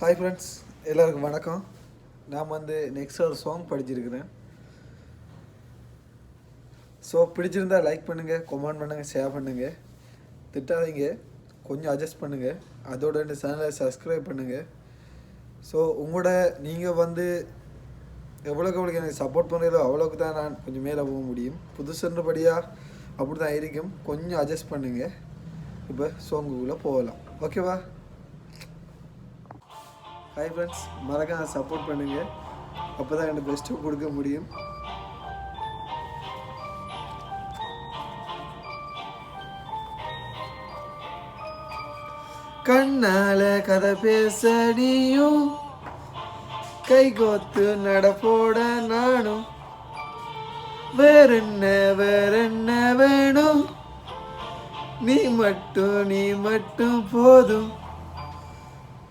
Hi friends எல்லாருக்கும் வணக்கம். நான் வந்து நெக்ஸ்ட் ஒரு சாங் படிச்சிருக்கிறேன். ஸோ பிடிச்சிருந்தா லைக் பண்ணுங்கள் கமெண்ட் பண்ணுங்கள் ஷேர் பண்ணுங்கள் திட்டாதீங்க கொஞ்சம் அட்ஜஸ்ட் பண்ணுங்கள் அதோட இந்த சேனலை சப்ஸ்கிரைப் பண்ணுங்கள் ஸோ உங்களோட நீங்கள் வந்து எவ்வளோக்கு எவ்வளோக்கு எனக்கு சப்போர்ட் பண்ணுறீங்களோ அவ்வளோக்கு தான் நான் கொஞ்சம் மேலே போக முடியும். புதுசுன்றபடியாக அப்படி தான் இருக்கும். கொஞ்சம் அட்ஜஸ்ட் பண்ணுங்கள் இப்போ சோங்குக்குள்ளே போகலாம். ஓகேவா ஹாய் ஃப்ரெண்ட்ஸ் மறக்காம சப்போர்ட் பண்ணுங்கள் அப்போ தான் எனக்கு பெஸ்ட்டு கொடுக்க முடியும். கண்ணால கதை பேச நீயும் கை கோத்து நடப்போட நானும் வேறென்ன வேறென்ன வேணும்? நீ மட்டும் நீ மட்டும் போதும்.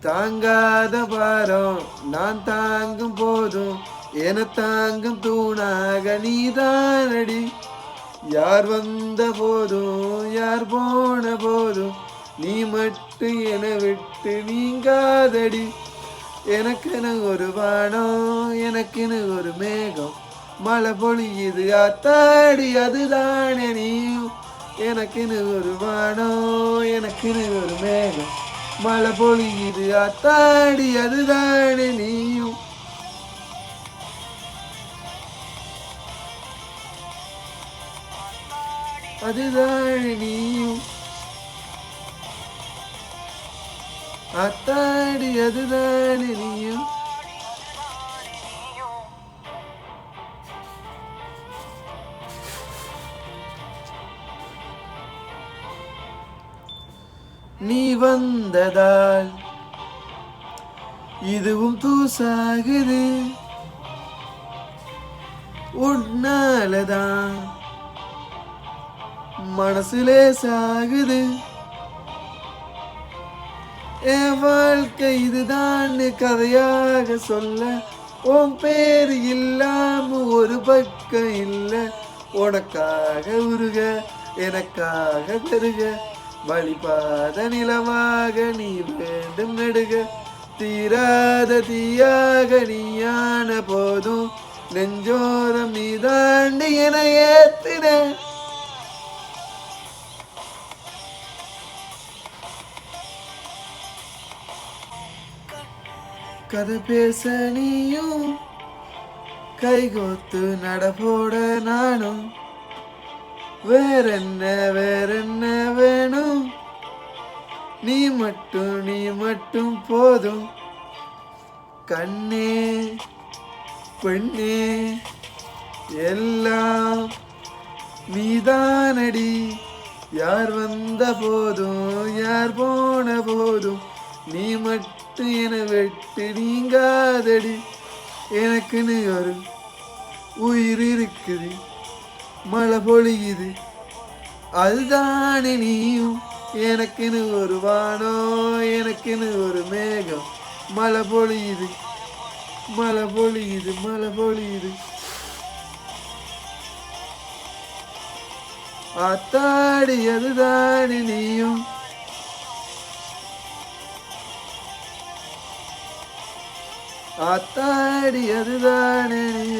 தாங்காத பாரம் நான் தாங்கும் போதும் என தாங்கும் தூணாக நீதானடி. யார் வந்த போதும் யார் போன போதும் நீ மட்டும் என விட்டு நீங்காதடி. எனக்கென ஒரு வானம் எனக்கென ஒரு மேகம் மழை பொழியுது அத்தாடி அதுதானே நீ. எனக்குன்னு ஒரு வானம் எனக்குன்னு ஒரு மேகம் மழை பொழியுது அத்தாடி அதுதானே நீயும். அதுதானே நீயும். அத்தாடி அதுதானே நீயும். நீ வந்ததால் இதுவும் தூசாகுது. உன்னாலதான் மனசுலே சாகுது என் வாழ்க்கை இதுதான் கதையாக சொல்ல. உன் பேர் இல்லாம ஒரு பக்கம் இல்ல. உனக்காக உருக எனக்காக பெருக. வழிபாத நிலமாக நீ வேண்டும் நெடுக. தீராத தீயாக நீயான போதும். நெஞ்சோரம் நீ தாண்டி என ஏத்தின. கதை பேச நீயும் கைகோத்து நடப்போட நானும். வேற என்ன வேற என்ன வேணும்? நீ மட்டும் நீ மட்டும் போதும். கண்ணே பெண்ணே எல்லாம் நீதானடி. யார் வந்த போதும் யார் போன போதும் நீ மட்டும் என வெட்டு நீங்காதடி. எனக்குன்னு ஒரு உயிர் இருக்குது. மழை பொழியுது அதுதானே நீயும் எனக்குன்னு ஒரு வானோ எனக்குன்னு ஒரு மேகம். மழை பொழியுது மழை பொழியுது மழை பொழியுது அத்தாடி அதுதானே நீயும். அத்தாடி அதுதானே நீயும்.